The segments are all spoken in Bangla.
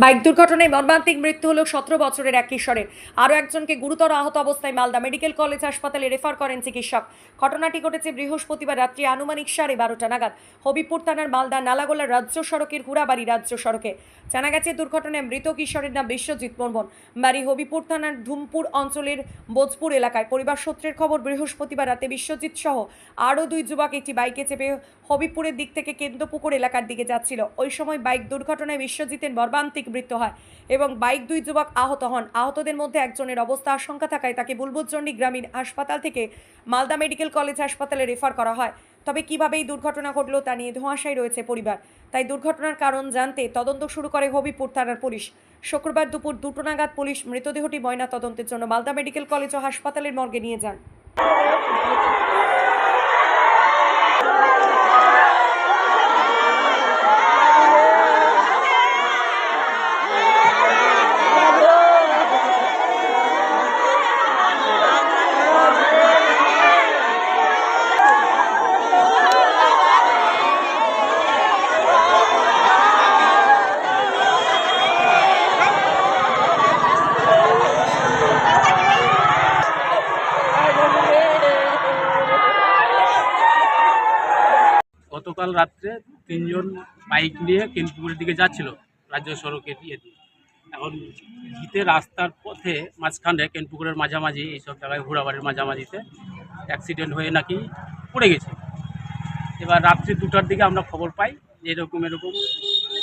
বাইক দুর্ঘটনায় মর্মান্তিক মৃত্যু হলো সতেরো বছরের এক কিশোরের। আরও একজনকে গুরুতর আহত অবস্থায় মালদা মেডিকেল কলেজ হাসপাতালে রেফার করেন চিকিৎসক। ঘটনাটি ঘটেছে বৃহস্পতিবার রাত্রি আনুমানিক সাড়ে বারোটা নাগাদ। হবিপুর থানার মালদা নালাগোলা রাজ্য সড়কের হুড়াবাড়ি রাজ্য সড়কে। জানা গেছে, দুর্ঘটনায় মৃত কিশোরের নাম বিশ্বজিৎ বর্মন। বাড়ি হবিপুর থানার ধুমপুর অঞ্চলের বোজপুর এলাকায়। পরিবার সূত্রের খবর, বৃহস্পতিবার রাতে বিশ্বজিৎ সহ আরও দুই যুবক একটি বাইকে চেপে হবিপুরের দিক থেকে কেন্দ্রপুকুর এলাকার দিকে যাচ্ছিল। ওই সময় বাইক দুর্ঘটনায় বিশ্বজিতের মর্মান্তিক মৃত্যু হয় এবং বাইক দুই যুবক আহত হন। আহতদের মধ্যে একজনের অবস্থা আশঙ্কা থাকায় তাকে বুলবুজন্ডি গ্রামীণ হাসপাতাল থেকে মালদা মেডিকেল কলেজ হাসপাতালে রেফার করা হয়। তবে কীভাবে এই দুর্ঘটনা ঘটলো তা নিয়ে ধোঁয়াশায় রয়েছে পরিবার। তাই দুর্ঘটনার কারণ জানতে তদন্ত শুরু করে হবিপুর থানার পুলিশ। শুক্রবার দুপুর দুটো নাগাদ পুলিশ মৃতদেহটি ময়না তদন্তের জন্য মালদা মেডিকেল কলেজ ও হাসপাতালের মর্গে নিয়ে যান। গতকাল রাত্রে তিনজন বাইক নিয়ে কেন্দ্রপুরের দিকে যাচ্ছিল রাজ্য সড়কের ইয়ে দিয়ে। এখন জিতে রাস্তার পথে মাঝখানে কেনপুকুরের মাঝামাঝি এইসব জায়গায় ঘোড়াবাড়ির মাঝামাঝিতে অ্যাক্সিডেন্ট হয়ে নাকি পড়ে গেছে। এবার রাত্রি দুটার দিকে আমরা খবর পাই যে এরকম এরকম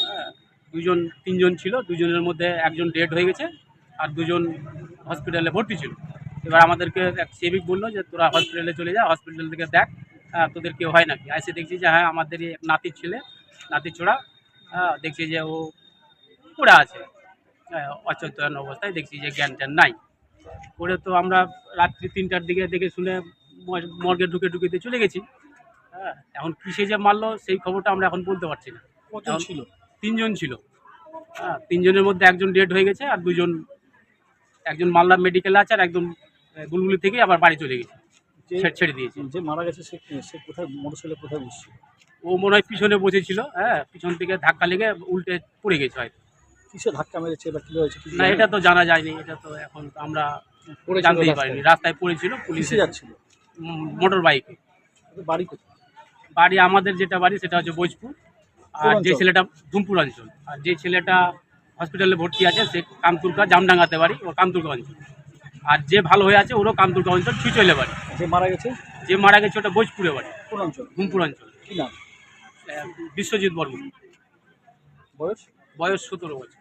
হ্যাঁ, দুজন তিনজন ছিল দুজনের মধ্যে একজন ডেড হয়ে গেছে আর দুজন হসপিটালে ভর্তি ছিল। এবার আমাদেরকে এক সেবিক বলল যে তোরা হসপিটালে চলে যা হসপিটাল থেকে দেখ হ্যাঁ, তোদের কেউ হয় নাকি? এসে দেখছি যে হ্যাঁ আমাদের নাতির ছেলে নাতির ছোড়া হ্যাঁ, দেখছি যে ও পড়ে আছে। হ্যাঁ, অচেতন অবস্থায় দেখছি যে জ্ঞান ট্যান নাই। পরে তো আমরা রাত্রি তিনটার দিকে দেখে শুনে মর্গে ঢুকে ঢুকে দিয়ে চলে গেছি। হ্যাঁ এখন কিসে যে মারলো সেই খবরটা আমরা এখন বলতে পারছি না। কজন ছিল? তিনজন ছিল। হ্যাঁ তিনজনের মধ্যে একজন ডেড হয়ে গেছে আর দুজন একজন মালদা মেডিকেলে আছে আর একজন গুলগুলি থেকে আবার বাড়ি চলে গেছে। ছেড়ে- ছেড়ে দিয়েছে। যে মারা গেছে সে সে কোথায় মোটরসাইকেলে কোথায় বসছিল? ও মনে হয় পিছনে বসেছিল হ্যাঁ পিছন থেকে ধাক্কা লেগে উল্টে পড়ে গেছে হয়তো। কিসে ধাক্কা মেরেছে বা কি হয়েছে না এটা তো জানা যায়নি এটা তো এখন আমরা জানতেই পারিনি। রাস্তায় পড়েছিল পুলিশ যাচ্ছিল? মোটর বাইকে। বাড়ি কোথায়? বাড়ি আমাদের যেটা বাড়ি সেটা হচ্ছে ভোজপুর। আর যে ছেলেটা ধুমপুর অঞ্চল। আর যে ছেলেটা হসপিটালে ভর্তি আছে সে কামতুরকা জামডাঙ্গাতে বাড়ি ও কামতুরকা অঞ্চল। আর যে ভালো হয়ে আছে ওরও কামতুরকা অঞ্চল ছিচলে বাড়ি। যে মারা গেছে? যে মারা গেছে ওটা বোজপুরে বাড়ি। কোন অঞ্চল? ঘুমপুর অঞ্চল। কি নাম? বিশ্বজিৎ বর্মন। বয়স? বয়স সতেরো বছর।